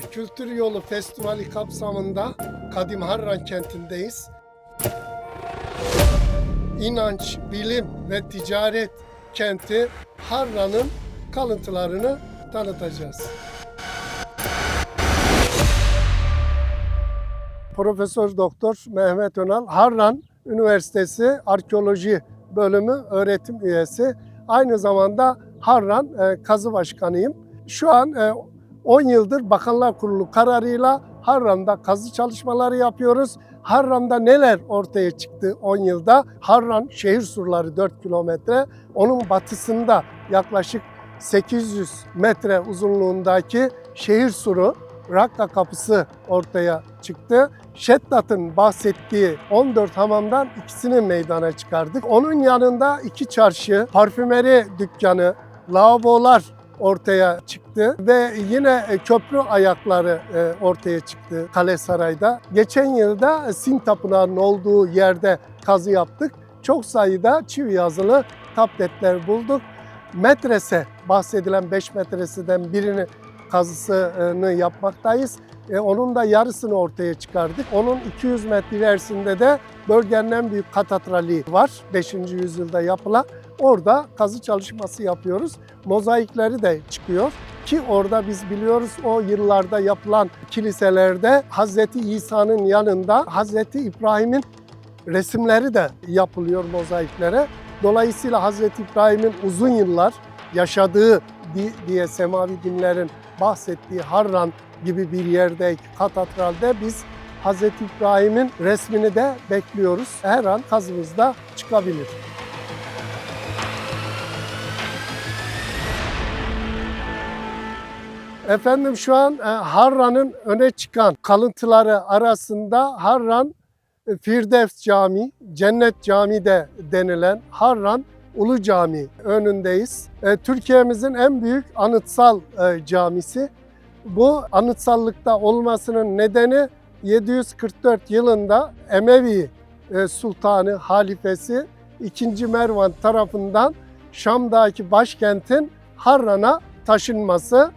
Kültür Yolu Festivali kapsamında Kadim Harran kentindeyiz. İnanç, bilim ve ticaret kenti Harran'ın kalıntılarını tanıtacağız. Profesör Doktor Mehmet Önal Harran Üniversitesi Arkeoloji Bölümü öğretim üyesi. Aynı zamanda Harran e, kazı başkanıyım. Şu an e, 10 yıldır Bakanlar Kurulu kararıyla Harran'da kazı çalışmaları yapıyoruz. Harran'da neler ortaya çıktı 10 yılda? Harran şehir surları 4 kilometre. Onun batısında yaklaşık 800 metre uzunluğundaki şehir suru Rakka Kapısı ortaya çıktı. Şeddat'ın bahsettiği 14 hamamdan ikisini meydana çıkardık. Onun yanında iki çarşı, parfümeri dükkanı, lavabolar ortaya çıktı ve yine e, köprü ayakları e, ortaya çıktı Kale Saray'da. Geçen yılda Sin Tapınağı'nın olduğu yerde kazı yaptık. Çok sayıda çivi yazılı tabletler bulduk. Metrese bahsedilen 5 metresiden birini kazısını yapmaktayız. E, onun da yarısını ortaya çıkardık. Onun 200 metre ilerisinde de bölgenin en büyük katadrali var. 5. yüzyılda yapılan. Orada kazı çalışması yapıyoruz. Mozaikleri de çıkıyor ki orada biz biliyoruz o yıllarda yapılan kiliselerde Hazreti İsa'nın yanında Hazreti İbrahim'in resimleri de yapılıyor mozaiklere. Dolayısıyla Hazreti İbrahim'in uzun yıllar yaşadığı di- diye semavi dinlerin bahsettiği Harran gibi bir yerdeki katedralde biz Hazreti İbrahim'in resmini de bekliyoruz. Her an kazımızda çıkabilir. Efendim şu an e, Harran'ın öne çıkan kalıntıları arasında Harran e, Firdevs Camii, Cennet Camii de denilen Harran Ulu Cami önündeyiz. E, Türkiye'mizin en büyük anıtsal camisi. Bu anıtsallıkta olmasının nedeni 744 yılında Emevi Sultanı halifesi 2. Mervan tarafından Şam'daki başkentin Harran'a taşınması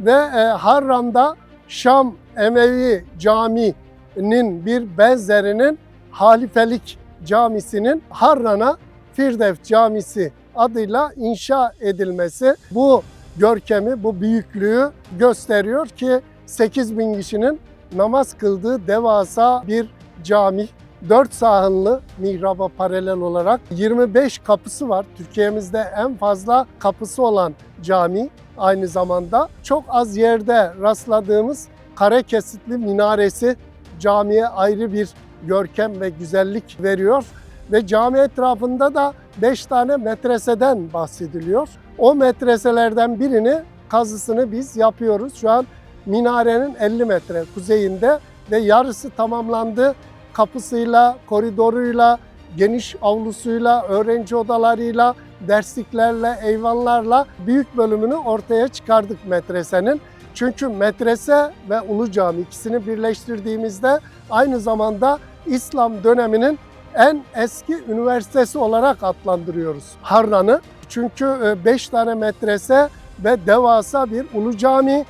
ve e, Harran'da Şam Emevi Camii'nin bir benzerinin halifelik camisinin Harran'a Firdevs Camisi adıyla inşa edilmesi bu görkemi, bu büyüklüğü gösteriyor ki 8 bin kişinin namaz kıldığı devasa bir cami. 4 sahınlı mihraba paralel olarak 25 kapısı var. Türkiye'mizde en fazla kapısı olan cami aynı zamanda. Çok az yerde rastladığımız kare kesitli minaresi camiye ayrı bir görkem ve güzellik veriyor. Ve cami etrafında da 5 tane metreseden bahsediliyor. O metreselerden birini kazısını biz yapıyoruz. Şu an minarenin 50 metre kuzeyinde ve yarısı tamamlandı. Kapısıyla, koridoruyla, geniş avlusuyla, öğrenci odalarıyla, dersliklerle, eyvanlarla büyük bölümünü ortaya çıkardık medresenin. Çünkü medrese ve Ulu Cami ikisini birleştirdiğimizde aynı zamanda İslam döneminin en eski üniversitesi olarak adlandırıyoruz Harran'ı. Çünkü 5 tane medrese ve devasa bir Ulu Cami.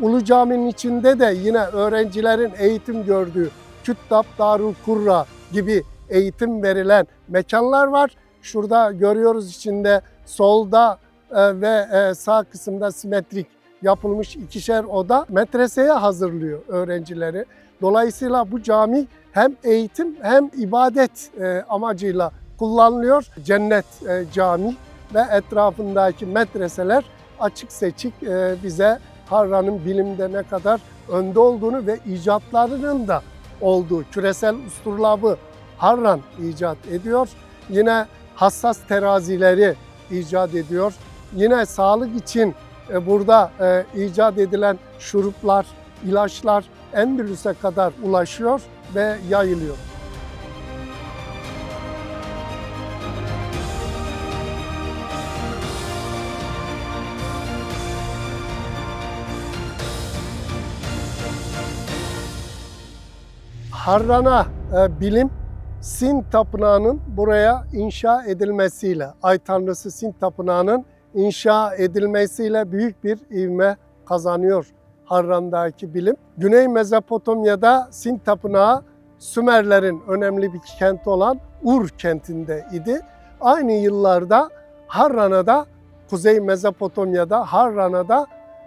Ulu Cami'nin içinde de yine öğrencilerin eğitim gördüğü Küttab Darul Kurra gibi eğitim verilen mekanlar var. Şurada görüyoruz içinde solda e, ve e, sağ kısımda simetrik yapılmış ikişer oda medreseye hazırlıyor öğrencileri. Dolayısıyla bu cami hem eğitim hem ibadet e, amacıyla kullanılıyor. Cennet Cami ve etrafındaki medreseler açık seçik bize Harran'ın bilimde ne kadar önde olduğunu ve icatlarının da olduğu küresel usturlabı Harran icat ediyor. Yine hassas terazileri icat ediyor. Yine sağlık için e, burada e, icat edilen şuruplar, ilaçlar Endülüs'e kadar ulaşıyor ve yayılıyor. Harran'a e, bilim Sin Tapınağı'nın buraya inşa edilmesiyle, Ay Tanrısı Sin Tapınağı'nın inşa edilmesiyle büyük bir ivme kazanıyor Harran'daki bilim. Güney Mezopotamya'da Sin Tapınağı Sümerlerin önemli bir kenti olan Ur kentinde idi. Aynı yıllarda Harran'a da Kuzey Mezopotamya'da Harran'a da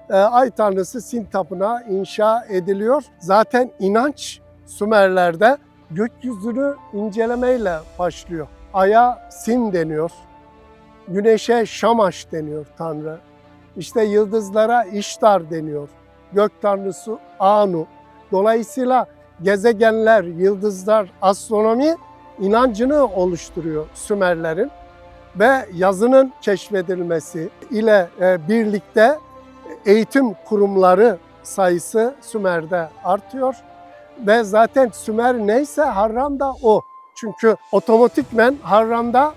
e, ay tanrısı Sin Tapınağı inşa ediliyor. Zaten inanç Sümerler'de gökyüzünü incelemeyle başlıyor. Ay'a Sin deniyor. Güneşe Şamaş deniyor Tanrı. İşte yıldızlara İştar deniyor. Gök tanrısı Anu. Dolayısıyla gezegenler, yıldızlar, astronomi inancını oluşturuyor Sümerlerin ve yazının keşfedilmesi ile e, birlikte eğitim kurumları sayısı Sümer'de artıyor ve zaten Sümer neyse Harran da o. Çünkü otomatikmen Harran'da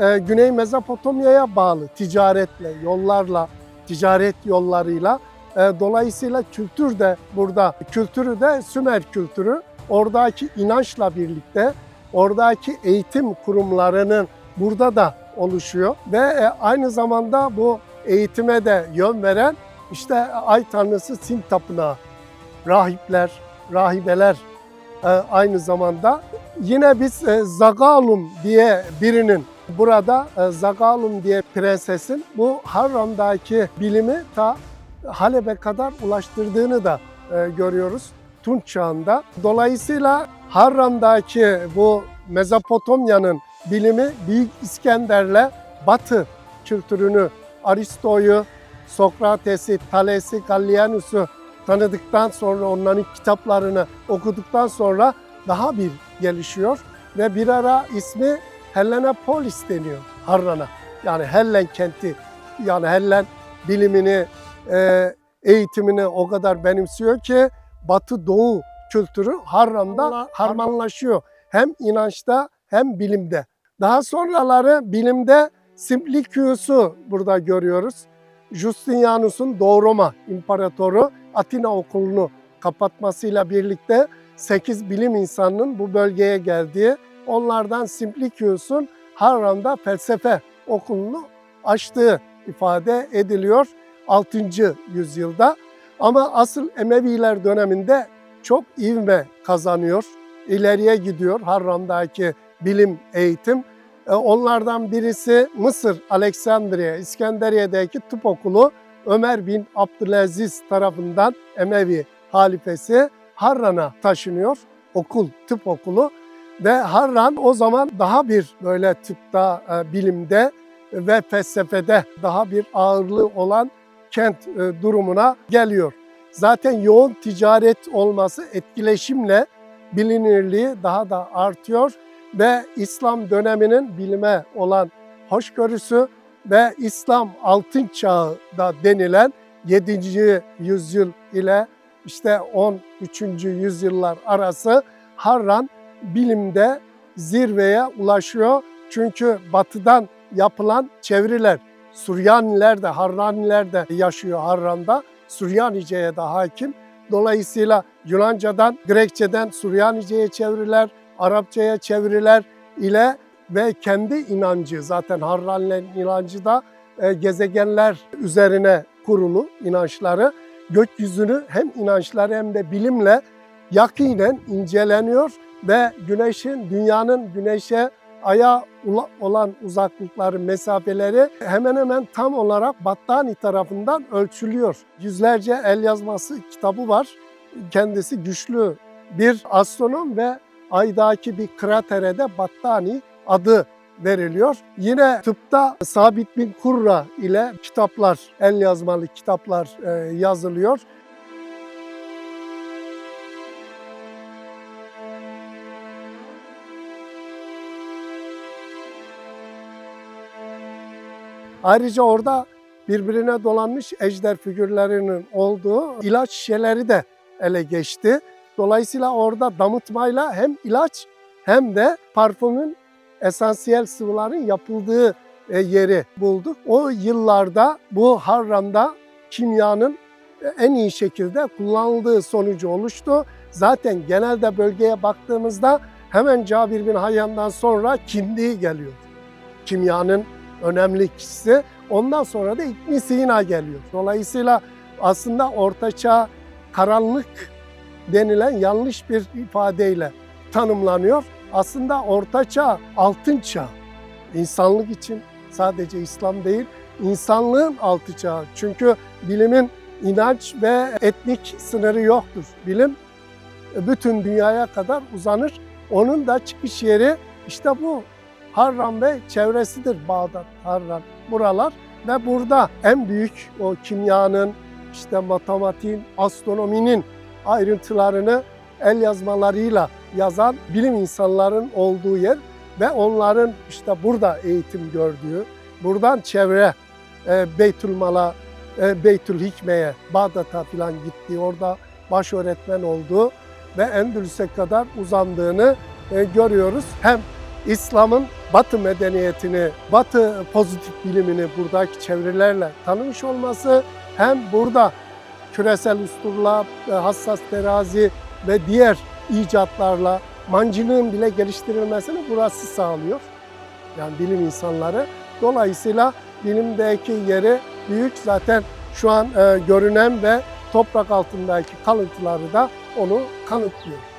e, Güney Mezopotamya'ya bağlı ticaretle, yollarla, ticaret yollarıyla. E, dolayısıyla kültür de burada, kültürü de Sümer kültürü. Oradaki inançla birlikte, oradaki eğitim kurumlarının burada da oluşuyor. Ve e, aynı zamanda bu eğitime de yön veren işte ay tanrısı Sin Tapınağı, rahipler, rahibeler e, aynı zamanda. Yine biz e, Zagalum diye birinin burada e, Zagalum diye prensesin bu Harran'daki bilimi ta Halep'e kadar ulaştırdığını da görüyoruz Tunç çağında. Dolayısıyla Harran'daki bu Mezopotamya'nın bilimi Büyük İskender'le Batı kültürünü, Aristo'yu, Sokrates'i, Thales'i, Gallienus'u tanıdıktan sonra onların kitaplarını okuduktan sonra daha bir gelişiyor ve bir ara ismi Hellenapolis deniyor Harran'a. Yani Hellen kenti yani Hellen bilimini, e, eğitimini o kadar benimsiyor ki Batı Doğu kültürü Harran'da harmanlaşıyor. Hem inançta hem bilimde. Daha sonraları bilimde Simplicius'u burada görüyoruz. Justinianus'un Doğu Roma İmparatoru Atina okulunu kapatmasıyla birlikte 8 bilim insanının bu bölgeye geldiği, onlardan Simplicius'un Harran'da felsefe okulunu açtığı ifade ediliyor 6. yüzyılda. Ama asıl Emeviler döneminde çok ivme kazanıyor, ileriye gidiyor Harran'daki bilim eğitim. E, Onlardan birisi Mısır, Aleksandriye, İskenderiye'deki tıp okulu Ömer bin Abdülaziz tarafından Emevi halifesi Harran'a taşınıyor. Okul, tıp okulu ve Harran o zaman daha bir böyle tıpta, e, bilimde ve felsefede daha bir ağırlığı olan kent e, durumuna geliyor. Zaten yoğun ticaret olması etkileşimle bilinirliği daha da artıyor ve İslam döneminin bilime olan hoşgörüsü ve İslam altın çağı da denilen 7. yüzyıl ile işte 13. yüzyıllar arası Harran bilimde zirveye ulaşıyor. Çünkü batıdan yapılan çeviriler, Süryaniler de Harraniler de yaşıyor Harran'da. Süryanice'ye de hakim. Dolayısıyla Yunanca'dan, Grekçeden Süryanice'ye çeviriler, Arapçaya çeviriler ile ve kendi inancı zaten Harranlerin inancı da e, gezegenler üzerine kurulu inançları gökyüzünü hem inançları hem de bilimle yakinen inceleniyor ve güneşin, dünyanın güneşe, aya olan uzaklıkları, mesafeleri hemen hemen tam olarak Battani tarafından ölçülüyor. Yüzlerce el yazması kitabı var. Kendisi güçlü bir astronom ve aydaki bir kratere de Battani adı veriliyor. Yine tıpta Sabit bin Kurra ile kitaplar, el yazmalı kitaplar e, yazılıyor. Ayrıca orada birbirine dolanmış ejder figürlerinin olduğu ilaç şişeleri de ele geçti. Dolayısıyla orada damıtmayla hem ilaç hem de parfümün esansiyel sıvıların yapıldığı e, yeri bulduk. O yıllarda bu Harran'da kimyanın en iyi şekilde kullanıldığı sonucu oluştu. Zaten genelde bölgeye baktığımızda hemen Cabir bin Hayyan'dan sonra Kindi geliyor. Kimyanın önemli kişisi. Ondan sonra da İbn Sina geliyor. Dolayısıyla aslında Orta Çağ karanlık denilen yanlış bir ifadeyle tanımlanıyor. Aslında Orta Çağ, Altın Çağ. İnsanlık için sadece İslam değil, insanlığın altı çağı. Çünkü bilimin inanç ve etnik sınırı yoktur. Bilim bütün dünyaya kadar uzanır. Onun da çıkış yeri işte bu. Harran ve çevresidir Bağdat, Harran buralar ve burada en büyük o kimyanın, işte matematiğin, astronominin ayrıntılarını el yazmalarıyla yazan bilim insanların olduğu yer ve onların işte burada eğitim gördüğü, buradan çevre e, Beytülmal'a, e, Beytül Hikme'ye, Bağdat'a falan gittiği, orada baş öğretmen olduğu ve Endülüs'e kadar uzandığını e, görüyoruz. Hem İslam'ın Batı medeniyetini, Batı pozitif bilimini buradaki çevrelerle tanımış olması hem burada küresel usturla, e, hassas terazi ve diğer icatlarla mancınığın bile geliştirilmesini burası sağlıyor. Yani bilim insanları. Dolayısıyla bilimdeki yeri büyük zaten şu an e, görünen ve toprak altındaki kalıntıları da onu kanıtlıyor.